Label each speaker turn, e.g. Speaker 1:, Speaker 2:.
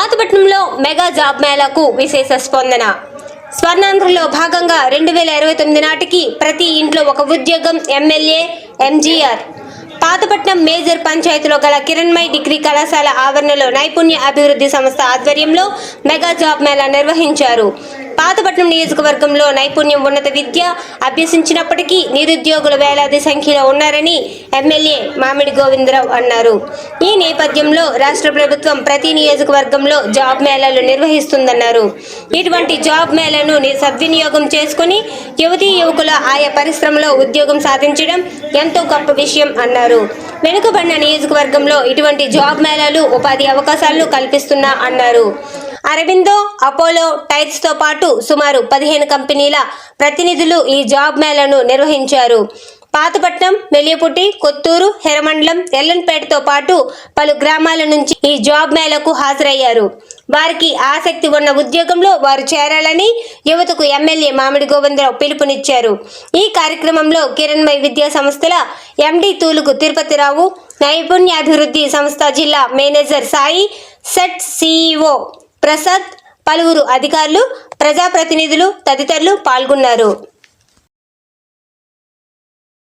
Speaker 1: పాతపట్నంలో mega job మేళాకు విశేష స్పందన. స్వర్ణాంధ్రలో భాగంగా రెండు వేల ఇరవై తొమ్మిది నాటికి ప్రతి ఇంట్లో ఒక ఉద్యోగం ఎమ్మెల్యే ఎంజీఆర్ పాతపట్నం మేజర్ పంచాయతీలో గల కిరణ్మయ్ డిగ్రీ కళాశాల ఆవరణలో నైపుణ్య అభివృద్ధి సంస్థ ఆధ్వర్యంలో మెగా జాబ్ మేళా నిర్వహించారు. పాతపట్నం నియోజకవర్గంలో నైపుణ్యం ఉన్నత విద్య అభ్యసించినప్పటికీ నిరుద్యోగులు వేలాది సంఖ్యలో ఉన్నారని ఎమ్మెల్యే మామిడి గోవిందరావు అన్నారు. ఈ నేపథ్యంలో రాష్ట్ర ప్రభుత్వం ప్రతి నియోజకవర్గంలో జాబ్ మేళాలు నిర్వహిస్తుందన్నారు. ఇటువంటి జాబ్ మేళాను ని- సద్వినియోగం చేసుకుని యువతీ యువకుల ఆయా పరిశ్రమలో ఉద్యోగం సాధించడం ఎంతో గొప్ప విషయం అన్నారు. వెనుకబడిన నియోజకవర్గంలో ఇటువంటి జాబ్ మేళాలు ఉపాధి అవకాశాలను కల్పిస్తున్నా అన్నారు. అరవిందో అపోలో టైర్స్తో పాటు సుమారు పదిహేను కంపెనీల ప్రతినిధులు ఈ జాబ్ మేళను నిర్వహించారు. పాతపట్నం మెలియపుట్టి కొత్తూరు హెరమండలం ఎల్లన్పేటతో పాటు పలు గ్రామాల నుంచి ఈ జాబ్ మేళకు హాజరయ్యారు. వారికి ఆసక్తి ఉన్న ఉద్యోగంలో వారు చేరాలని యువతకు ఎమ్మెల్యే మామిడి గోవిందరావు పిలుపునిచ్చారు. ఈ కార్యక్రమంలో కిరణ్మయ్ విద్యా సంస్థల ఎండి తూలుకు తిరుపతిరావు నైపుణ్యాభివృద్ధి సంస్థ జిల్లా మేనేజర్ సాయి సెట్ సిఇఓ ప్రసాద్ పలువురు అధికారులు ప్రజాప్రతినిధులు తదితరులు పాల్గొన్నారు.